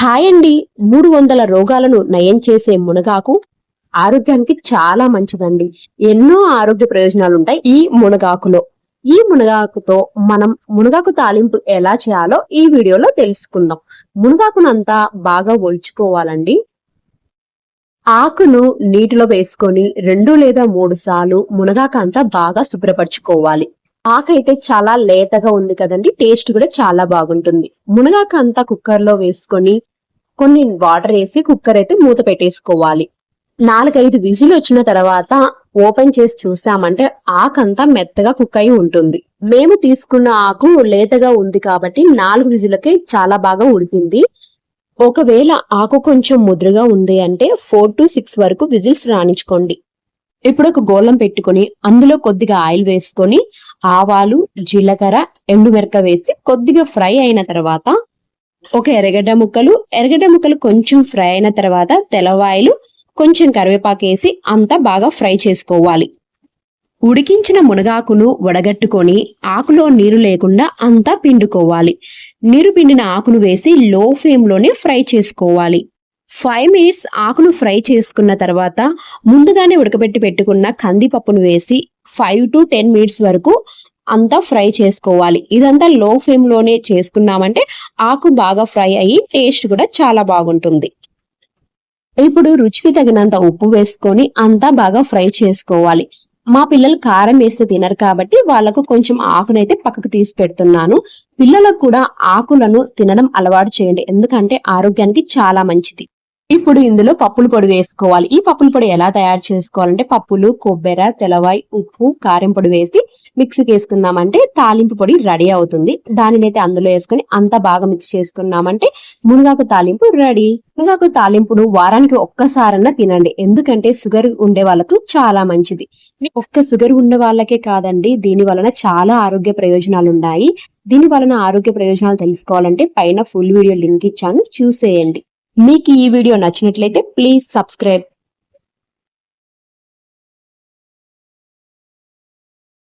Hi అండి మూడు వందల రోగాలను నయం చేసే మునగాకు ఆరోగ్యానికి చాలా మంచిదండి. ఎన్నో ఆరోగ్య ప్రయోజనాలు ఉంటాయి ఈ మునగాకులో. ఈ మునగాకుతో మనం మునగాకు తాలింపు ఎలా చేయాలో ఈ వీడియోలో తెలుసుకుందాం. మునగాకునంతా బాగా ఒలుచుకోవాలండి. ఆకును నీటిలో వేసుకొని రెండు లేదా మూడు సార్లు మునగాకు అంతా బాగా శుభ్రపరచుకోవాలి. ఆకైతే చాలా లేతగా ఉంది కదండి. టేస్ట్ కూడా చాలా బాగుంటుంది. మునగాకు అంతా కుక్కర్లో వేసుకొని కొన్ని వాటర్ వేసి కుక్కర్ అయితే మూత పెట్టేసుకోవాలి. నాలుగైదు విజిల్ వచ్చిన తర్వాత ఓపెన్ చేసి చూసామంటే ఆకంతా మెత్తగా కుక్ అయి ఉంటుంది. మేము తీసుకున్న ఆకు లేతగా ఉంది కాబట్టి నాలుగు విజులకి చాలా బాగా ఉడికింది. ఒకవేళ ఆకు కొంచెం ముద్రగా ఉంది అంటే ఫోర్ టు సిక్స్ వరకు విజిల్స్ రాణించుకోండి. ఇప్పుడు ఒక గోళం పెట్టుకొని అందులో కొద్దిగా ఆయిల్ వేసుకొని ఆవాలు జీలకర్ర ఎండుమిరక వేసి కొద్దిగా ఫ్రై అయిన తర్వాత ఒక ఎర్రగడ్డ ముక్కలు. ఎర్రగడ్డ ముక్కలు కొంచెం ఫ్రై అయిన తర్వాత తెల్లవాయలు కొంచెం కరివేపాకు వేసి అంతా బాగా ఫ్రై చేసుకోవాలి. ఉడికించిన మునగాకును వడగట్టుకొని ఆకులో నీరు లేకుండా అంతా పిండుకోవాలి. నీరు పిండిన ఆకును వేసి లో ఫ్లేమ్లోనే ఫ్రై చేసుకోవాలి. ఫైవ్ మినిట్స్ ఆకును ఫ్రై చేసుకున్న తర్వాత ముందుగానే ఉడకబెట్టి పెట్టుకున్న కందిపప్పును వేసి ఫైవ్ టు టెన్ మినిట్స్ వరకు అంతా ఫ్రై చేసుకోవాలి. ఇదంతా లో ఫ్లేమ్లోనే చేసుకున్నామంటే ఆకు బాగా ఫ్రై అయ్యి టేస్ట్ కూడా చాలా బాగుంటుంది. ఇప్పుడు రుచికి తగినంత ఉప్పు వేసుకొని అంతా బాగా ఫ్రై చేసుకోవాలి. మా పిల్లలు కారం వేస్తే తినరు కాబట్టి వాళ్ళకు కొంచెం ఆకునైతే పక్కకు తీసి పెడుతున్నాను. పిల్లలకు కూడా ఆకులను తినడం అలవాటు చేయండి. ఎందుకంటే ఆరోగ్యానికి చాలా మంచిది. ఇప్పుడు ఇందులో పప్పుల పొడి వేసుకోవాలి. ఈ పప్పుల పొడి ఎలా తయారు చేసుకోవాలంటే పప్పులు కొబ్బెర తెలవాయి ఉప్పు కారం పొడి వేసి మిక్సీకి వేసుకున్నామంటే తాలింపు పొడి రెడీ అవుతుంది. దానినైతే అందులో వేసుకొని అంతా బాగా మిక్స్ చేసుకున్నామంటే మునగాకు తాలింపు రెడీ. మునగాకు తాలింపును వారానికి ఒక్కసారన్నా తినండి. ఎందుకంటే షుగర్ ఉండే వాళ్ళకు చాలా మంచిది. ఒక్క షుగర్ ఉండే వాళ్ళకే కాదండి దీని వలన చాలా ఆరోగ్య ప్రయోజనాలు ఉన్నాయి. దీని వలన ఆరోగ్య ప్రయోజనాలు తెలుసుకోవాలంటే పైన ఫుల్ వీడియో లింక్ ఇచ్చాను. చూసేయండి. మీకు ఈ వీడియో నచ్చినట్లయితే ప్లీజ్ సబ్స్క్రైబ్